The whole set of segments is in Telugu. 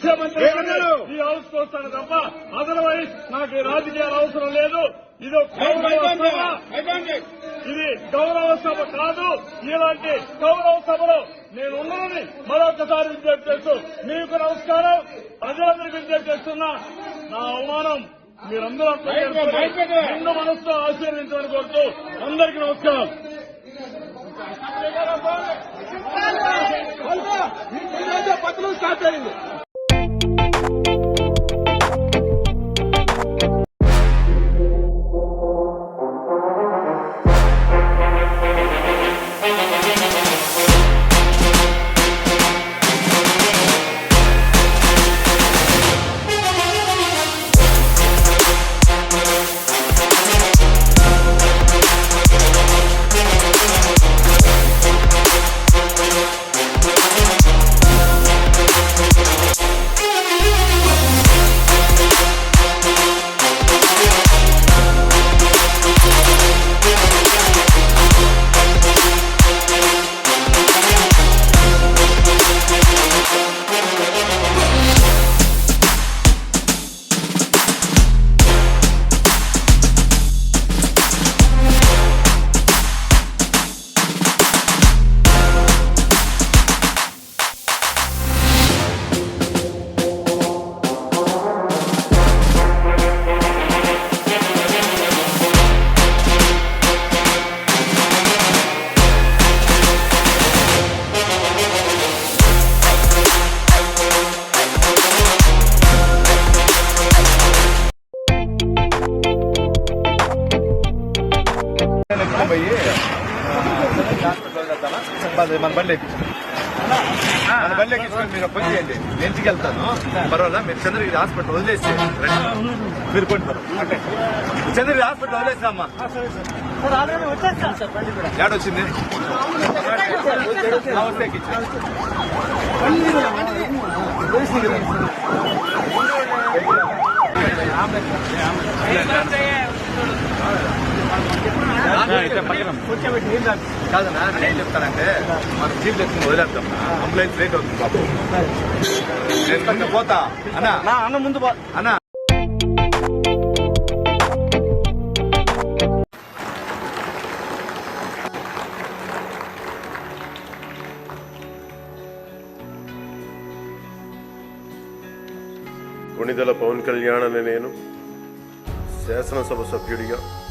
ముఖ్యమంత్రి ఈ హౌస్ వస్తాను తప్ప అదర్వైజ్ నాకు ఈ రాజకీయాలు అవసరం లేదు ఇది గౌరవ సభ ఇది గౌరవ సభ కాదు ఇలాంటి గౌరవ సభలో నేను ఉన్నానని మరొకసారి విజ్ఞప్తి చేస్తూ మీకు నమస్కారం ప్రజలందరికీ విజ్ఞప్తి చేస్తున్నా నా అవమానం మీరందరూ నిండు మనసుతో ఆశీర్వదించమని కోరుతూ అందరికీ నమస్కారం పత్రం స్టార్ట్ అయింది బండి ఎక్కించండి మన బండి ఎక్కించుకొని మీరు పని చేయండి. నేను ఇంటికి వెళ్తాను పర్వాలా? మీరు చంద్రగిరి హాస్పిటల్ వదిలేసి రండి. మీరు పర్వాలేదు. చంద్రగిరి హాస్పిటల్ వదిలేసి అమ్మా ఏడొచ్చింది ఆ, ఎక్కించండి. కాదన్నా నేను చెప్తానంటే మన జీప్ తెచ్చుకుని వదిలేద్దాం అంబులెన్స్ లేట్ అవుతుంది పాపం. నేను పోతా అన్నా అన్న ముందు అన్నా కొణిదెల పవన్ కళ్యాణ్ అనే నేను శాసనసభ సభ్యుడిగా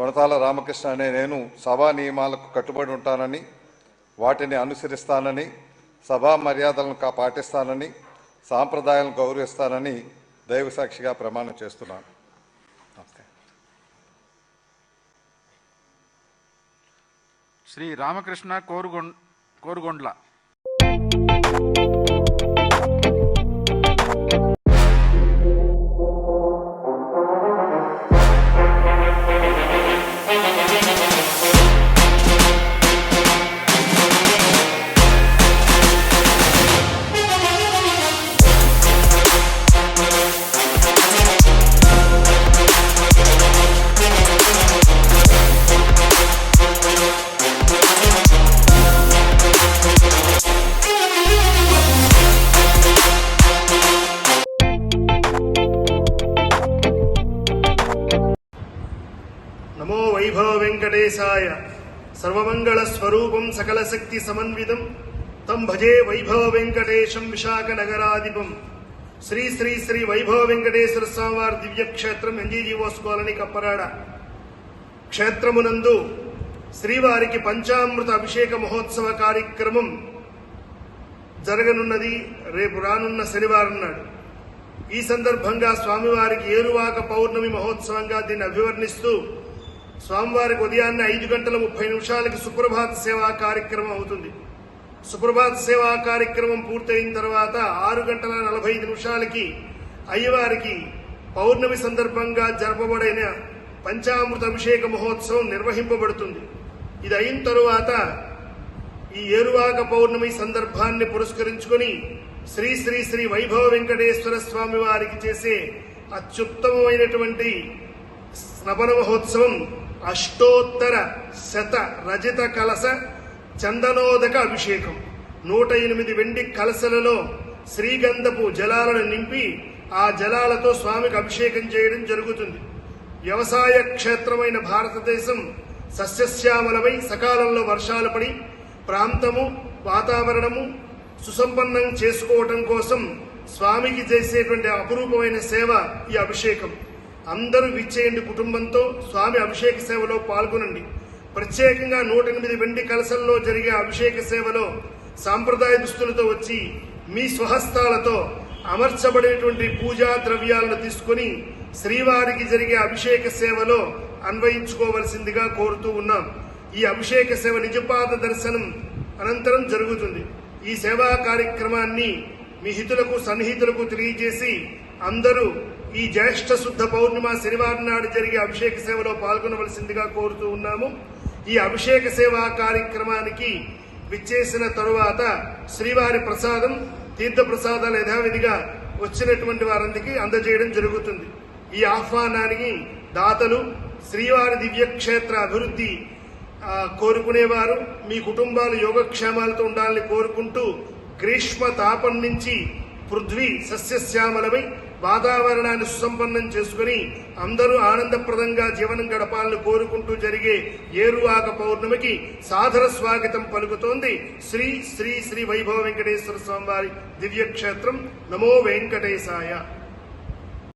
కొనతాల రామకృష్ణ అనే నేను సభా నియమాలకు కట్టుబడి ఉంటానని వాటిని అనుసరిస్తానని సభా మర్యాదలను కా పాటిస్తానని సాంప్రదాయాలను గౌరవిస్తానని దైవసాక్షిగా ప్రమాణం చేస్తున్నాను. శ్రీ రామకృష్ణ కోరుగొండ్ కోరుగొండ్ల. వెంకటేశాయ సర్వమంగళ స్వరూపం సకల శక్తి సమన్వితం తం భజే వైభవ వెంకటేశం విశాఖ నగరాధిపం. శ్రీ శ్రీ శ్రీ వైభవ వెంకటేశ్వర స్వామివారి దివ్యక్షేత్రం ఎన్జీజీవోస్ కాలనీ కప్పరాడ. క్షేత్రమునందు శ్రీవారికి పంచామృత అభిషేక మహోత్సవ కార్యక్రమం జరగనున్నది. రేపు రానున్న శనివారం నాడు. ఈ సందర్భంగా స్వామివారికి ఏరువాక పౌర్ణమి మహోత్సవంగా దీన్ని అభివర్ణిస్తూ స్వామివారికి ఉదయాన్నే ఐదు గంటల ముప్పై నిమిషాలకి సుప్రభాత సేవా కార్యక్రమం అవుతుంది. సుప్రభాత సేవా కార్యక్రమం పూర్తయిన తర్వాత ఆరు గంటల నలభై ఐదు నిమిషాలకి అయ్యవారికి పౌర్ణమి సందర్భంగా జరపబడిన పంచామృత అభిషేక మహోత్సవం నిర్వహింపబడుతుంది. ఇది అయిన తరువాత ఈ ఏరువాక పౌర్ణమి సందర్భాన్ని పురస్కరించుకొని శ్రీ శ్రీ శ్రీ వైభవ వెంకటేశ్వర స్వామి వారికి చేసే అత్యుత్తమమైనటువంటి స్నపన మహోత్సవం అష్టోత్తర శత రజిత కలస చందనోదక అభిషేకం. నూట ఎనిమిది వెండి కలసలలో శ్రీగంధపు జలాలను నింపి ఆ జలాలతో స్వామికి అభిషేకం చేయడం జరుగుతుంది. వ్యవసాయ క్షేత్రమైన భారతదేశం సస్యశ్యామలమై సకాలంలో వర్షాలు పడి ప్రాంతము వాతావరణము సుసంపన్నం చేసుకోవటం కోసం స్వామికి చేసేటువంటి అపురూపమైన సేవ ఈ అభిషేకం. అందరూ విచ్చేయండి కుటుంబంతో. స్వామి అభిషేక సేవలో పాల్గొనండి. ప్రత్యేకంగా నూట ఎనిమిది వెండి కలసల్లో జరిగే అభిషేక సేవలో సాంప్రదాయ దుస్తులతో వచ్చి మీ స్వహస్తాలతో అమర్చబడేటువంటి పూజా ద్రవ్యాలను తీసుకొని శ్రీవారికి జరిగే అభిషేక సేవలో అన్వయించుకోవలసిందిగా కోరుతూ ఉన్నాం. ఈ అభిషేక సేవ నిజపాద దర్శనం అనంతరం జరుగుతుంది. ఈ సేవా కార్యక్రమాన్ని మీ హితులకు సన్నిహితులకు తెలియజేసి అందరూ ఈ జ్యేష్ఠ శుద్ధ పౌర్ణిమ శనివారం నాడు జరిగే అభిషేక సేవలో పాల్గొనవలసిందిగా కోరుతూ ఉన్నాము. ఈ అభిషేక సేవా కార్యక్రమానికి విచ్చేసిన తరువాత శ్రీవారి ప్రసాదం తీర్థ ప్రసాదాలు యథావిధిగా వచ్చినటువంటి వారందరికీ అందజేయడం జరుగుతుంది. ఈ ఆహ్వానానికి దాతలు శ్రీవారి దివ్యక్షేత్ర అభివృద్ధి కోరుకునేవారు. మీ కుటుంబాలు యోగక్షేమాలతో ఉండాలని కోరుకుంటూ గ్రీష్మ తాపం నుంచి పృథ్వీ సస్యశ్యామలమై వాతావరణాన్ని సుసంపన్నం చేసుకుని అందరూ ఆనందప్రదంగా జీవనం గడపాలని కోరుకుంటూ జరిగే ఏరువాక పౌర్ణమికి సాదర స్వాగతం పలుకుతోంది శ్రీ శ్రీ శ్రీ వైభవ వెంకటేశ్వర స్వామివారి దివ్యక్షేత్రం. నమో వెంకటేశాయ.